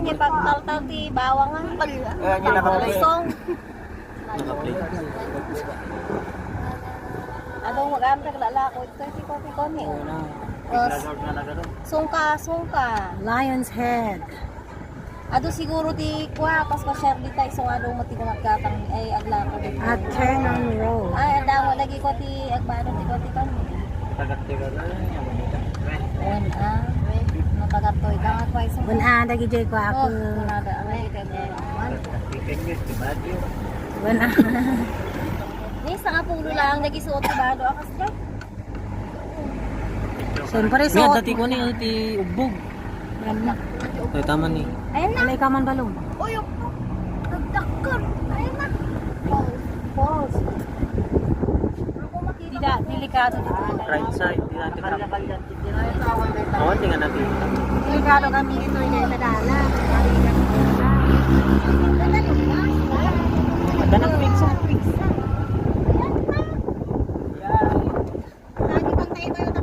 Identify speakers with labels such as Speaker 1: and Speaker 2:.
Speaker 1: niya pagtaltal ti bawang nga.
Speaker 2: Kaya niya nakaplay.
Speaker 1: Song.
Speaker 2: Nakaplay.
Speaker 1: Adong mag-am ka lalako. Ito si Kopi Koni. Os. Sungka, sungka.
Speaker 3: Lion's Head.
Speaker 1: Ado siguro di kwa pas ka share di tayo so adong matigumat gatang ay aglako di.
Speaker 3: At Ternon Road.
Speaker 1: Ay adaw lagi ko ti agbado ti Kopi Koni. Wan ah. Matagatoy ka nga kwa isang.
Speaker 3: Bun a dagi jay ko ako.
Speaker 1: Oh, kunada ang lagi tayo man.
Speaker 3: Bun a.
Speaker 1: Ni sa nga pulo lang lagi suot ti bado akas ka.
Speaker 3: Siyempre
Speaker 2: Nga,
Speaker 3: so.
Speaker 2: dati ko ni ti ubog. Ay, tama ni.
Speaker 1: Ayun na.
Speaker 3: Alay ka man balong.
Speaker 1: Uy, nagdakkan. Ayun na. False. Ako makita.
Speaker 3: Dida, delikado.
Speaker 2: Right side. Di natin dati nga natin.
Speaker 3: Regalo kami dito kay Tadala.
Speaker 2: Ganang pizza. Pizza. Lagi pang tayo tayo